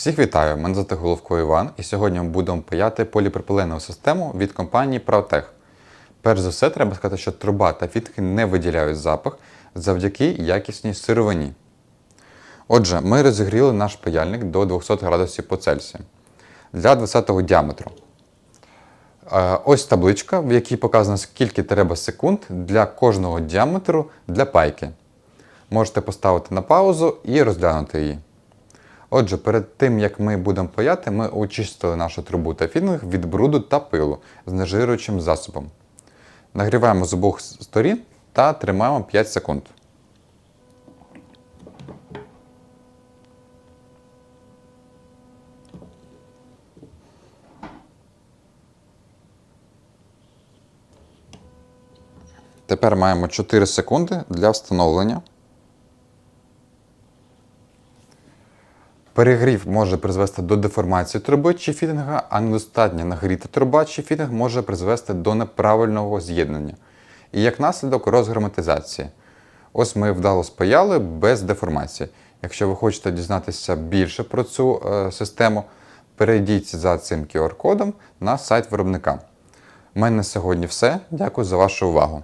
Всіх вітаю! Мене звати Головко Іван, і сьогодні ми будемо паяти поліпропиленову систему від компанії Pravtech. Перш за все, треба сказати, що труба та фітки не виділяють запах завдяки якісній сировині. Отже, ми розігріли наш паяльник до 200 градусів по Цельсію для 20-го діаметру. Е, Ось табличка, в якій показано, скільки треба секунд для кожного діаметру для пайки. Можете поставити на паузу і розглянути її. Отже, перед тим як ми будемо паяти, ми очистили нашу трубу та фінінг від бруду та пилу з нержируючим засобом. Нагріваємо з обох сторін та тримаємо 5 секунд. Тепер маємо 4 секунди для встановлення. Перегрів може призвести до деформації труби чи фітинга, а недостатня нагріта труба чи фітинг може призвести до неправильного з'єднання. І як наслідок розгерметизації. Ось ми вдало спаяли без деформації. Якщо ви хочете дізнатися більше про цю е, систему, перейдіть за цим QR-кодом на сайт виробника. У мене на сьогодні все. Дякую за вашу увагу.